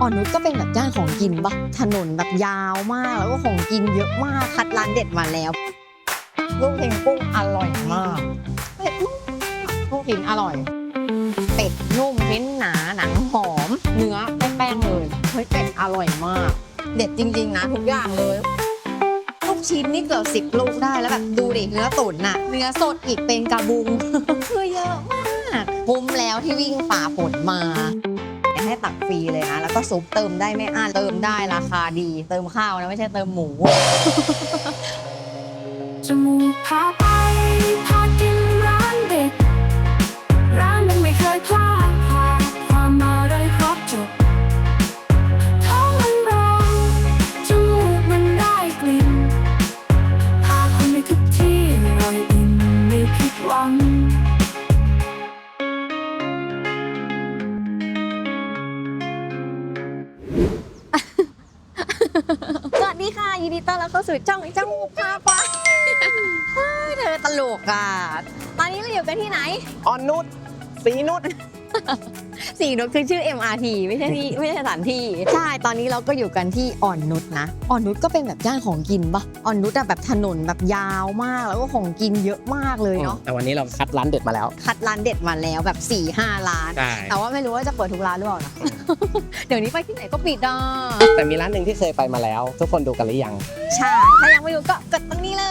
อ่อนนุชก็เป็นแบบย่านของกินปะถนนแบบยาวมากแล้วก็ของกินเยอะมากคัดร้านเด็ดมาแล้ว ลูกชิ้นกุ้งอร่อยมากเป็ดนุ่มลูกชิ้นอร่อย เป็ดนุ่มชิ้นหนาหนังหอม เนื้อแป้งเลยเฮ้ยเป็ดอร่อยมาก เด็ดจริง ๆ นะทุกอย่างเลย ลูกชิ้นนี่เกือบสิบลูกได้แล้วแบบดูดิเนื้อตุ๋นน่ะ เนื้อสดอีกเป็นกระบุงคือเยอะมากคุ้มแล้วที่วิ่งฝ่าฝนมา ตักฟรีเลยนะแล้วก็ซุปเติมได้ไม่อั้นเติมได้ราคาดี เติมข้าวนะไม่ใช่เติมหมูจมูกพาไป สู่ช่องจ้องพาไปเฮ้ยเธอตลกอะ ตอนนี้เราอยู่กันที่ไหน ออนนุชสีนุช สี่นุชคือชื่อ MRT ไม่ใช่ที่ไม่ใช่สถานที่ ใช่ ตอนนี้เราก็อยู่กันที่อ่อนนุชนะ อ่อนนุชก็เป็นแบบย่านของกินปะอ่อนนุชอะแบบถนนแบบยาวมาก แล้วก็ของกินเยอะมากเลยเนาะ แต่วันนี้เราคัดร้านเด็ดมาแล้ว คัดร้านเด็ดมาแล้วแบบ4ี่ห้าร้าน ใช่ แต่ว่าไม่รู้ว่าจะเปิดทุกร้านหรือเปล่านะ เดี๋ยวนี้ไปที่ไหนก็ปิดอะแต่มีร้านหนึ่งที่เคยไปมาแล้ว ทุกคนดูกันหรือยัง ใช่ ถ้ายังไม่ดูก็กดตรงนี้เล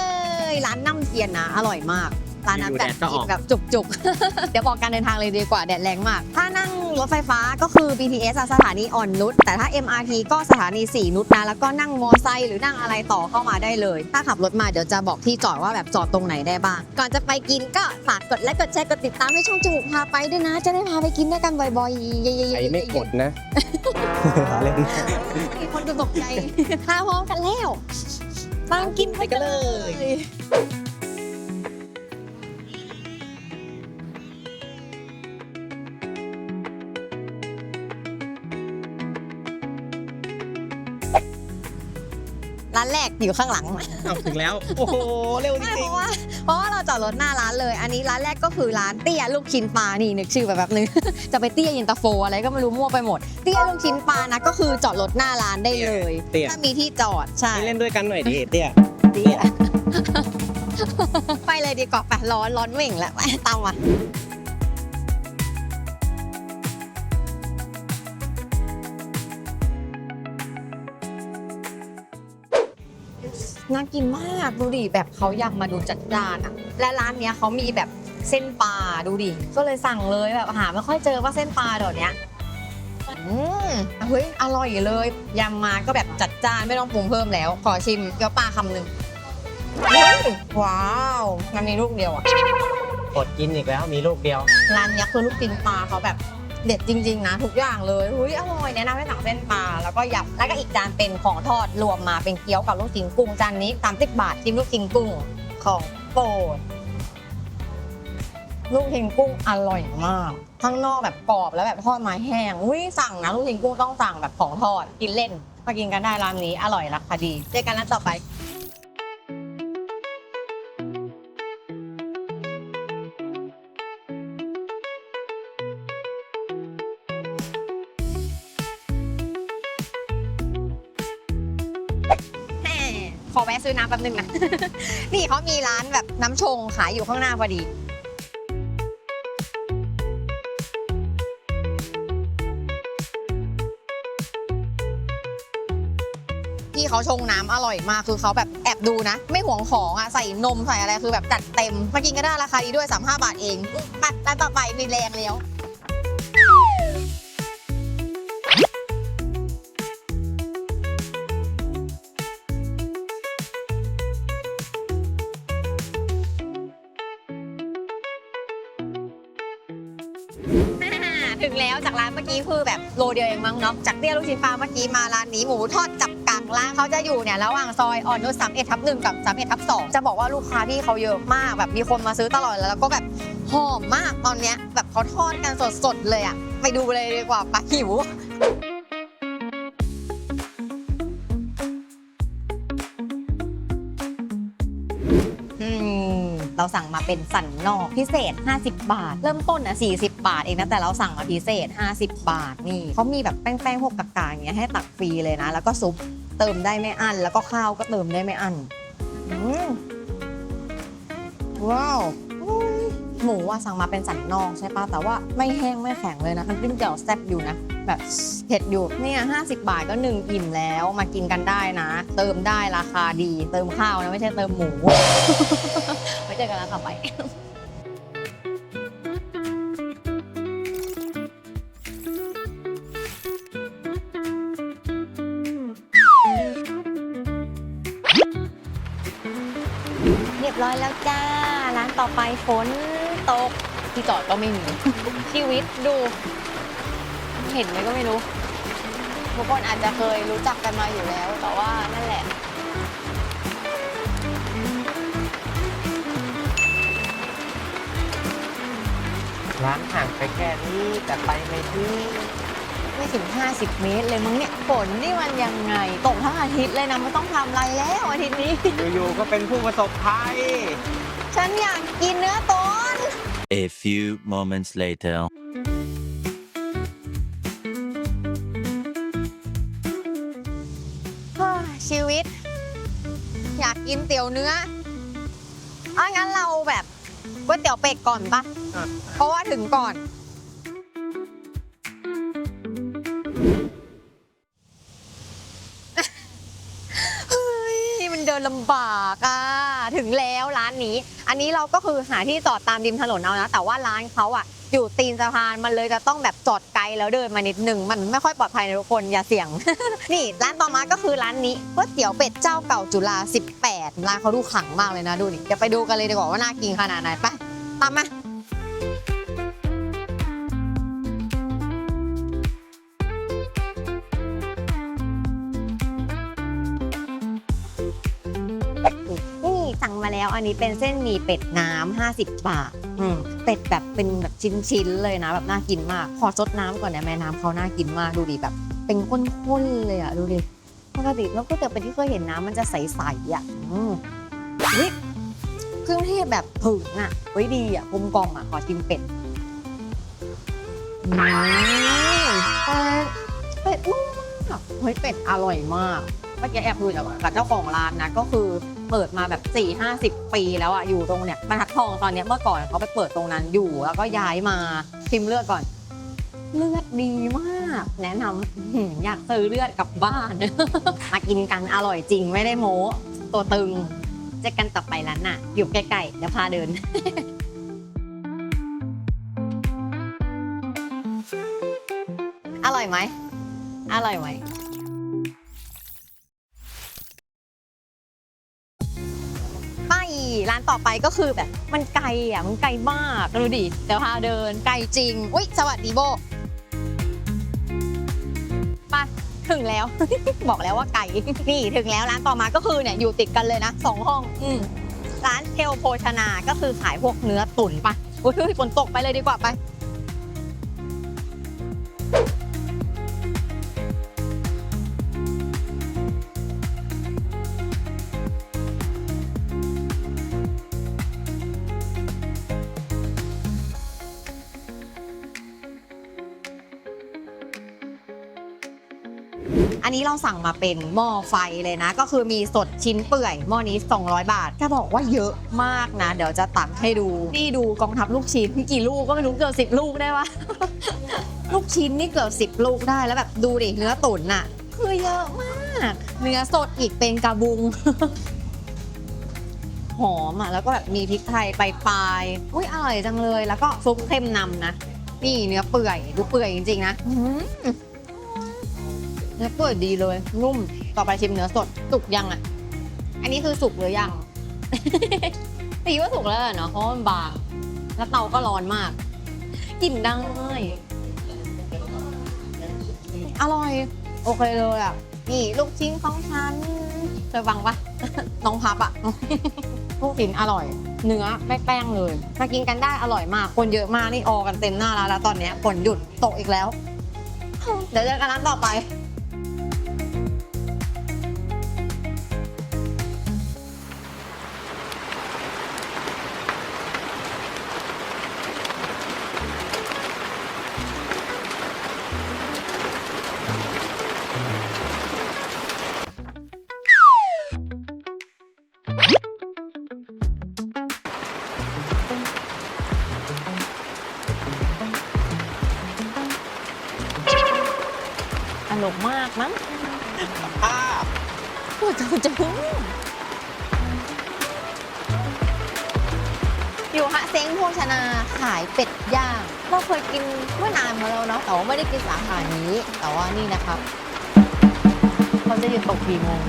ย ร้านน้ำเทียนนะ อร่อยมาก ร้านนั้นแบบอยู่แดดก็อกิอนกแบบจุกๆ เดี๋ยวบอกการเดินทางเลยดีกว่าแดดแรงมาก ถ้านั่งรถไฟฟ้าก็คือ BTS อะสถานีอ่อนนุชแต่ถ้า MRT ก็สถานีสี่นุชนะแล้วก็นั่งมอไซค์หรือนั่งอะไรต่อเข้ามาได้เลย ถ้าขับรถมาเดี๋ยวจะบอกที่จอดว่าแบบจอดตรงไหนได้บ้าง ก่อนจะไปกินก็ฝากกดไลค์กดแชร์กดติดตามให้ช่องจมูกพาไปด้วยนะ จะได้พาไปกินด้วยกันบ่อยๆเย้ๆๆๆใครไม่กดนะเล่นมีคนดูตกใจถ้าพร้อมกันแล้วตามกินไปกันเลย ร้านแรกอยู่ข้างหลังเอาถึงแล้ว โอ้โห เร็วจไม่ริเพงราะว่าเพราะว่าเราจอดรถหน้าร้านเลย อันนี้ร้านแรกก็คือร้านเตี้ยลูกชิ้นปลานี่นึกชื่อแบบแบบนึง จะไปเตี้ยเย็นตาโฟอะไรก็ไม่รู้มั่วไปหมด เตี้ยลูกชิ้นปลานะก็คือจอดรถหน้าร้านได้เลยเตี้ยถ้ามีที่จอดใช่ให้เล่นด้วยกันหน่อยดิเตี้ยเตี้ยไปเลยดีกว่าไปร้อนร้อนเหม่งแล้วไปตามมา น่ากินมากดูดิแบบเขาอยากมาดูจัดจานอะและร้านเนี้ยเขามีแบบเส้นปลาดูดิก็เลยสั่งเลยแบบหาไม่ค่อยเจอว่าเส้นปลาเดี๋ยวนี้อืมเฮ้ยอร่อยเลยยำมาก็แบบจัดจานไม่ต้องปรุงเพิ่มแล้ว ขอชิมเกี๊ยวปลาคำหนึ่งเฮ้ยว้าวมันมีลูกเดียวอะกดกินอีกแล้วมีลูกเดียว ร้านเนี้ยคือลูกชิ้นปลาเขาแบบ เด็ดจริง ๆ นะ ทุกอย่างเลยอุ้ยอร่อยแนะนำให้สั่งเส้นปลาแล้วก็ยำแล้วก็อีกจานเป็นของทอดรวมมาเป็นเกี๊ยวกับลูกชิ้นกุ้งจานนี้30บาทจิ้มลูกชิ้นกุ้งของโปรดลูกชิ้นกุ้งอร่อยมากข้างนอกแบบกรอบแล้วแบบทอดไม้แห้งอุ้ยสั่งนะลูกชิ้นกุ้งต้องสั่งแบบของทอดกินเล่นมากินกันได้ร้านนี้อร่อยราคาดีเจอกันร้านต่อไปะซื้อน้ำแป๊บนึงนะ นี่เขามีร้านแบบน้ำชงขายอยู่ข้างหน้าพอดีพี่เขาชงน้ำอร่อยมากคือเขาแบบแอบดูนะ ไม่ห่วงของอะใส่นมใส่อะไรคือแบบจัดเต็มมากินก็ได้ราคาดีด้วย 35 บาทเองไปร้านต่อไปมีแรงแล้ว ถึงแล้วจากร้านเมื่อกี้คือแบบโลเดียวเองมั้งเนาะจากเตี้ยลูกชิ้นปลาเมื่อกี้มาร้านนี้หมูทอดจับกังร้านเขาจะอยู่เนี่ยระหว่างซอยอ่อนนุชสามเอ็ดทับหนึ่งกับสามเอ็ดทับสองจะบอกว่าลูกค้าที่เขาเยอะมากแบบมีคนมาซื้อตลอดแล้วแล้วก็แบบหอมมากตอนเนี้ยแบบเขาทอดกันสดๆเลยอะไปดูเลยดีกว่าปะหิว สั่งมาเป็นสันนอกพิเศษ 50 บาท เริ่มต้นอะ40 บาทเองนะแต่เราสั่งมาพิเศษ 50 บาทนี่เขามีแบบแป้งๆพวกกากๆอย่างเงี้ยให้ตักฟรีเลยนะ แล้วก็ซุปเติมได้ไม่อั้นแล้วก็ข้าวก็เติมได้ไม่อั้นอืมว้าวหมูว่าสั่งมาเป็นสันนอกใช่ปะแต่ว่าไม่แห้งไม่แข็งเลยนะ มันจิ้มแจ่วแซ่บอยู่นะ แบบเผ็ดอยู่เนี่ย50บาทก็หนึ่งอิ่มแล้วมากินกันได้นะ เติมได้ราคาดี เติมข้าวนะไม่ใช่เติมหมู เจอกันร้านต่อไป เรียบร้อยแล้วจ้า ร้านต่อไปฝนตก ที่จอดก็ไม่มี ชีวิตดู เห็นไหมก็ไม่รู้ ทุกคนอาจจะเคยรู้จักกันมาอยู่แล้ว แต่ว่านั่นแหละ ร้านห่างไปแค่นี้แต่ไปไม่ถึงไม่ถึง 50 เมตรเลยมั้งเนี่ยฝนนี่มันยังไง ตกทั้งอาทิตย์เลยนะไม่ต้องทำอะไรแล้วอาทิตย์นี้ อยู่ๆก็เป็นผู้ประสบภัย ฉันอยากกินเนื้อต้น A few moments later. เฮ้ยชีวิต อยากกินเตี๋ยวเนื้ออะงั้นเราแบบ ก๋วยเตี๋ยวเป็ดก่อนปะอะเพราะว่าถึงก่อน เฮ้ยมันเดินลำบากอะถึงแล้วร้า นี้ อันนี้เราก็คือหาที่จอดตามริมถนนเอานะ แต่ว่าร้านเขาอะอยู่ตีนสะพานมันเลยจะต้องแบบจอดไกลแล้วเดินมานิดหนึ่งมันไม่ค่อยปลอดภัยนะทุกคนอย่าเสี่ยง นี่ร้านต่อมาก็คือร้านนี้ก๋วยเตี๋ยวเป็ดเจ้าเก่าจุฬา18ร้านเขาดูขลังมากเลยนะดูนี่เดี๋ยวไปดูกันเลยดีกว่าว่าน่ากินขนาดไหนไปตามมา อันนี้เป็นเส้นหมี่เป็ดน้ำ50 บาทอืมเป็ดแบบเป็นแบบชิ้นๆเลยนะแบบน่ากินมาก ขอซดน้ำก่อนนะแม่น้ำเขาน่ากินมากดูดิแบบ เป็นข้นๆเลยอะดูดิปกติแล้วก็แต่เป็นที่เคยเห็นน้ำมันจะใสๆอะอืมเฮ้ยเครื่องเทศแบบถึงอะเฮ้ยดีอะกลมกล่อมอะขอชิมเป็ดอืมเป็ดเป็ดนุ่มมากเฮ้ยเป็ดอร่อยมาก เมื่อกี้แอบคุยกับเจ้าของร้านนะก็คือเปิดมาแบบ4ี่ห้าสิบปีแล้วอะอยู่ตรงเนี้ยบรรทัดทองตอนเนี้ยเมื่อก่อนเขาไปเปิดตรงนั้นอยู่ แล้วก็ย้ายมาชิมเลือดก่อน เลือดดีมาก แนะนำอยากซื้อเลือดกลับบ้าน มากินกันอร่อยจริงไม่ได้โม้ตัวตึงเจอกันต่อไปร้านน่ะ อยู่ใกล้ๆเดี๋ยวพาเดินอร่อยไหม อร่อยไหม ต่อไปก็คือแบบมันไกลอะมันไกลมากดูดิเดี๋ยวพาเดินไกลจริง อุ้ยสวัสดีโบไปถึงแล้ว บอกแล้วว่าไกลนี่ถึงแล้วร้านต่อมาก็คือเนี่ยอยู่ติดกันเลยนะสองห้องอืร้านเทลโภชนาก็คือขายพวกเนื้อตุ๋นปะอุ้ยฝนตกไปเลยดีกว่าไป อันนี้เราสั่งมาเป็นหม้อไฟเลยนะ ก็คือมีสดชิ้นเปื่อยหม้อนี้ 200 บาทจะบอกว่าเยอะมากนะ เดี๋ยวจะตักให้ดู นี่ดูกองทัพลูกชิ้นกี่ลูกก็ไม่รู้เกือบสิบลูกได้วะลูกชิ้นนี่เกือบสิบลูกได้แล้วแบบดูดิเนื้อตุ๋นน่ะคือเยอะมาก เนื้อสดอีกเป็นกระบุงหอมอะแล้วก็แบบมีพริกไทยปลายๆอุ้ยอร่อยจังเลย แล้วก็ซุปเค็มนำนะ นี่เนื้อเปื่อยดูเปื่อยจริงๆนะ เนื้อเปื่อยดีเลยนุ่มต่อไปชิมเนื้อสดสุกยังอะ อันนี้คือสุกหรือยัง ตีว่าสุกแล้วแหละเนาะเพราะว่ามันบาง แล้วเตาก็ร้อนมากกินได้อร่อย โอเคเลยอะนี่ลูกชิ้นของฉันเคยฟังปะน้องพับอะลูกชิ้นอร่อย เนื้อไม่แป้งเลยมากินกันได้อร่อยมาก คนเยอะมากนี่ออกันเต็มหน้าร้านแล้วตอนเนี้ยฝนหยุดตกอีกแล้ว เดี๋ยวเจอกันร้านต่อไป นุกมากมั้งภาพโอ้ยจะจะอยู่ฮะเซ้งโภชนาขายเป็ดย่าง เราเคยกินเมื่อนานมาแล้วเนาะแต่ว่าไม่ได้กินสาขานี้ แต่ว่านี่นะครับเขาจะหยุดตกกี่โมง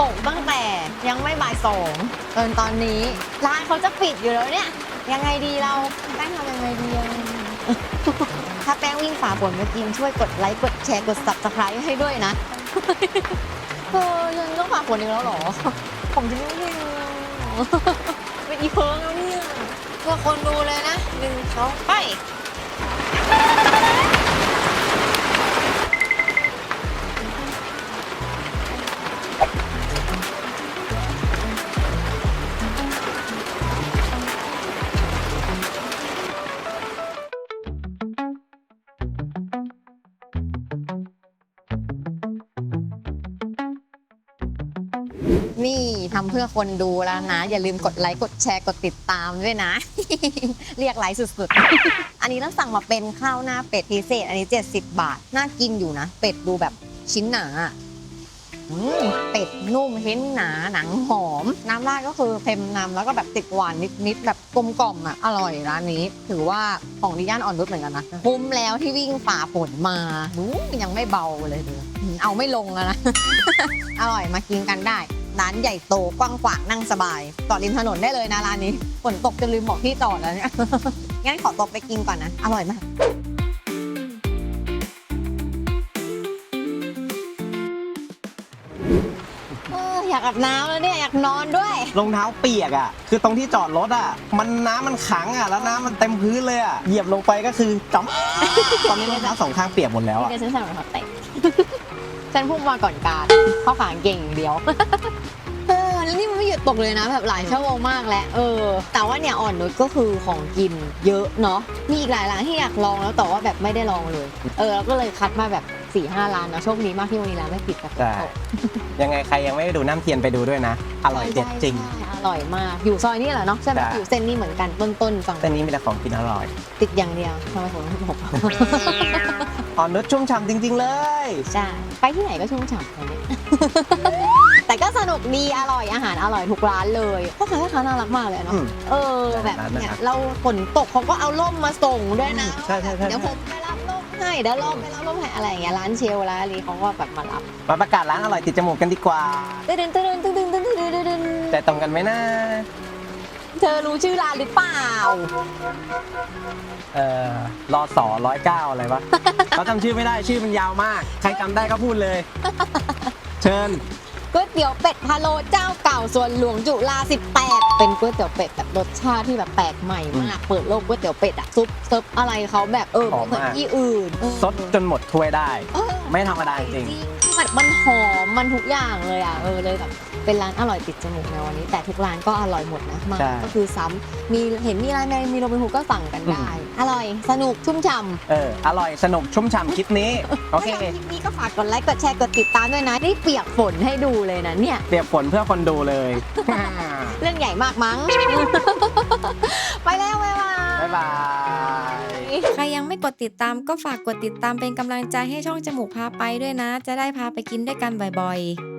ตกตั้งแต่ยังไม่บ่ายสองจนตอนนี้ร้านเขาจะปิดอยู่แล้วเนี่ย ยังไงดีเราแป้งทำยังไงดี ยิ่งฝาบนมากินช่วยกดไลค์กดแชร์กด subscribe ให้ด้วยนะเออยังต้องฝ่าฝนอีกแล้วเหรอ ผมจะไม่ได้เป็นอีเพิงแล้วเนี่ยเพื่อคนดูเลยนะหนึ่งสองไป ทำเพื่อคนดูแล้วนะ อย่าลืมกดไลค์กดแชร์กดติดตามด้วยนะ เรียกไลค์สุดๆ อันนี้เราสั่งมาเป็นข้าวหน้าเป็ดพิเศษ อันนี้ 70 บาท น่ากินอยู่นะ เป็ดดูแบบชิ้นหนาเป็ดนุ่มเห็นหนาหนังหอม น้ำราดก็คือเค็มนำแล้วก็แบบติดหวานนิดๆแบบกลมกล่อมอะอร่อยร้านนี้ ถือว่าของดีย่านอ่อนนุชเหมือนกันนะคุ้มแล้วที่วิ่งฝ่าฝนมาดูยังไม่เบาเลยเดูเอาไม่ลงแล้วนะ อร่อยมากินกันได้ ร้านใหญ่โตกว้างขวางนั่งสบายจอดริมถนนได้เลยนะร้านนี้ฝนตกจนลืมบอกที่จอดแล้วเนี่ยงั้นขอตกไปกินก่อนนะ อร่อยมากเอออยากอาบน้ำแล้วเนี่ยอยากนอนด้วย รองเท้าเปียกอะ คือตรงที่จอดรถอะ มันน้ำมันขังอะ แล้วน้ำมันเต็มพื้นเลยอะ เหยียบลงไปก็คือจำตอนนี้รองเท้าสองข้างเปียกหมดแล้วอะเดี๋ยวฉันใส่รองเท้าเตะ ฉันพุ่งมาก่อนการเข้าขางเก่งอย่างเดียว เออแล้วนี่มันไม่หยุดตกเลยนะ แบบหลายชั่วโมงมากแล้วเออ แต่ว่าเนี่ยอ่อนนุชก็คือของกินเยอะเนาะมีอีกหลายร้านที่อยากลองแล้วแต่ว่าแบบไม่ได้ลองเลย เออเราก็เลยคัดมาแบบ 4ี่ห้าร้านเนาะโชคดีมากที่วันนี้ร้านไม่ปิดแบบใช่ยังไงใครยังไม่ได้ดูน้ำเทียนไปดูด้วยนะ อร่อยเด็ดจริง ใช่อร่อยมาก อยู่ซอยนี้แหละเนาะใช่ไหมใช่ อยู่เส้นนี้เหมือนกันต้นๆฝั่งเส้นนี้มีแต่ของกินอร่อยติดอย่างเดียวทำไมผมไม่บอกอ่อนนุชชุ่มฉ่ำจริง ๆ เลย ใช่ไปที่ไหนก็ชุ่มฉ่ำเลยแต่ก็สนุกดีอร่อยอาหารอร่อยทุกร้านเลยพ่อค้าแม่ค้าน่ารักมากเลยเนาะ อืม เออแบบร้านน่าเนี่ยรักเราฝนตกเขาก็เอาร่มมาส่งด้วยนะใช่ใช่ใช่ เดี๋ยวผมไปรับร่ม ให้เดี๋ยวเราไปรับร่มให้อะไรอย่างเงี้ยร้านเชลร้านอะไรเขาก็แบบมารับมาประกาศร้านอร่อยติดจมูกกันดีกว่า ตึ้งตึ้งตึ้งตึ้งตึ้งตึ้งตึ้งตึ้งตึ้งแต่ตรงกันไหมนะเธอรู้ชื่อร้านหรือเปล่า เอ่อรอสอร้อยเก้าอะไรวะ เขาจำชื่อไม่ได้ชื่อมันยาวมาก ใครจำได้ก็พูดเลย เชิญ ก๋วยเตี๋ยวเป็ดพะโล้เจ้าเก่าส่วนหลวงจุฬา18 เป็นก๋วยเตี๋ยวเป็ดแบบรสชาติที่แบบแปลกใหม่มากเปิดโลกก๋วยเตี๋ยวเป็ดอะซุปเซิร์ฟอะไรเขาแบบเออหอไม่มเหมือนมากที่อื่นเออ ซดจนหมดถ้วยได้ เออไม่ธรรมดาจริง มันมันหอม มันทุกอย่างเลยอะ เออเลยแบบ เป็นร้านอร่อยติดจมูกในวันนี้ แต่ทุกร้านก็อร่อยหมดนะมาใช่ก็คือซ้ำมีเห็นมีร้านแมงมีโรบินฮูดก็สั่งกันได้ อร่อยสนุกชุ่มฉ่ำ เอออร่อยสนุกชุ่มฉ่ำคลิปนี้ โอเค ถ้าชอบคลิปนี้ก็ฝากกดไลค์ กดแชร์ กดติดตามด้วยนะ ได้เปียกฝนให้ดูเลยนะเนี่ยเปรียบฝนเพื่อคนดูเลย เรื่องใหญ่มากมั้ง ไปแล้วบ๊ายบาย บ๊ายบาย ใครยังไม่กดติดตามก็ฝากกดติดตามเป็นกำลังใจให้ช่องจมูกพาไปด้วยนะ จะได้พาไปกินด้วยกันบ่อยๆ